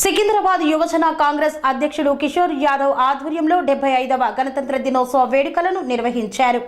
సికింద్రాబాద్ యువజన కాంగ్రెస్ అధ్యక్షుడు కిషోర్ యాదవ్ ఆధ్వర్యంలో డెబ్బై ఐదవ గణతంత్ర దినోత్సవ వేడుకలను నిర్వహించారు.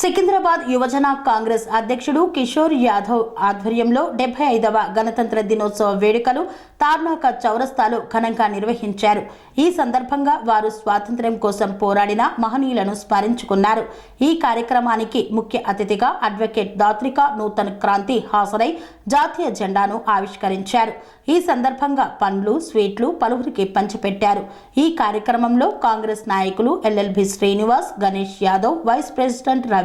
సికింద్రాబాద్ యువజన కాంగ్రెస్ అధ్యక్షుడు కిషోర్ యాదవ్ ఆధ్వర్యంలో డెబ్బై ఐదవ గణతంత్ర దినోత్సవ వేడుకలు తార్నాక చౌరస్తాలో ఘనంగా నిర్వహించారు. ఈ సందర్భంగా వారు స్వాతంత్ర్యం కోసం పోరాడిన మహనీయులను స్మరించుకున్నారు. ఈ కార్యక్రమానికి ముఖ్య అతిథిగా అడ్వకేట్ దాత్రిక నూతన్ క్రాంతి హాజరై జాతీయ జెండాను ఆవిష్కరించారు. ఈ సందర్భంగా పండ్లు స్వీట్లు పలువురికి పంచిపెట్టారు. ఈ కార్యక్రమంలో కాంగ్రెస్ నాయకులు LLB Srinivas Ganesh Yadav vice president Ravi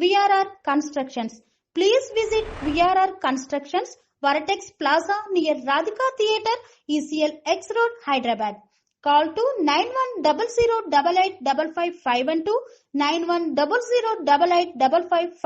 VRR Constructions. Please visit VRR Constructions, Vertex Plaza near Radhika Theatre, ECL X Road, Hyderabad. Call to 9100 885512 five.